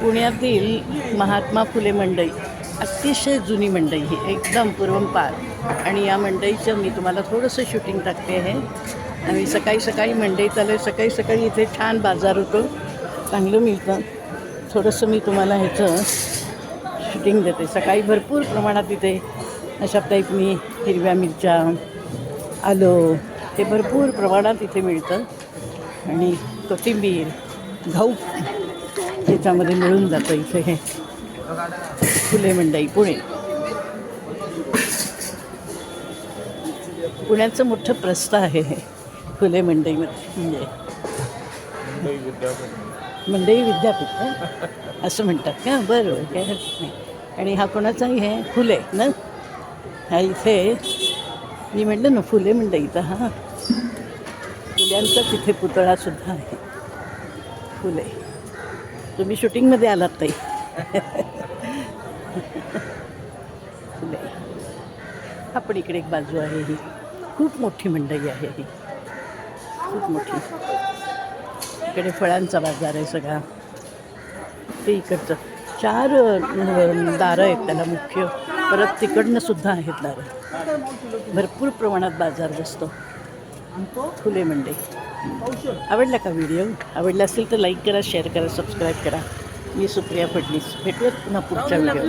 पुण्यातील महात्मा फुले मंडई अतिशय जुनी मंडई ही एकदम पूर्वंपार आणि या मंडईचं मी तुम्हाला थोडंसं शूटिंग टाकते आहे. आणि सकाळी सकाळी मंडईत आलं सकाळी सकाळी इथे छान बाजार होतो. चांगलं मिळतं. थोडंसं मी तुम्हाला ह्याचं शूटिंग देते. सकाळी भरपूर प्रमाणात इथे अशा टाईपनी हिरव्या मिरच्या आलं हे भरपूर प्रमाणात इथे मिळतं. आणि कोथिंबीर घाऊ त्याच्यामध्ये मिळून जातं इथे हे. फुले मंडई पुणे. पुण्याचं मोठं प्रस्थ आहे हे फुले मंडईमध्ये म्हणजे मंडई विद्यापीठ असं म्हणतात का? बरं बरं काय हरकत नाही. आणि हा कोणाचाही आहे फुले ना? हा इथे मी म्हटलं ना फुले मंडईचा हा? फुल्यांचा तिथे पुतळासुद्धा आहे. फुले. तुम्ही शूटिंगमध्ये आलात ताई. आपण हा पण इकडे एक बाजू आहे ही. खूप मोठी मंडई आहे ही. खूप मोठी. इकडे फळांचा बाजार आहे सगळा. ते इकडचं. चार दारं आहेत त्याला मुख्य. परत तिकडनं सुद्धा आहेत दारं. भरपूर प्रमाणात बाजार बसतो. फुले मंडई. आवडला का व्हिडिओ? आवडला असेल तर लाईक करा शेअर करा सबस्क्राईब करा. मी सुप्रिया फडणीस भेटूयात पुन्हा पुढच्या व्हिडिओ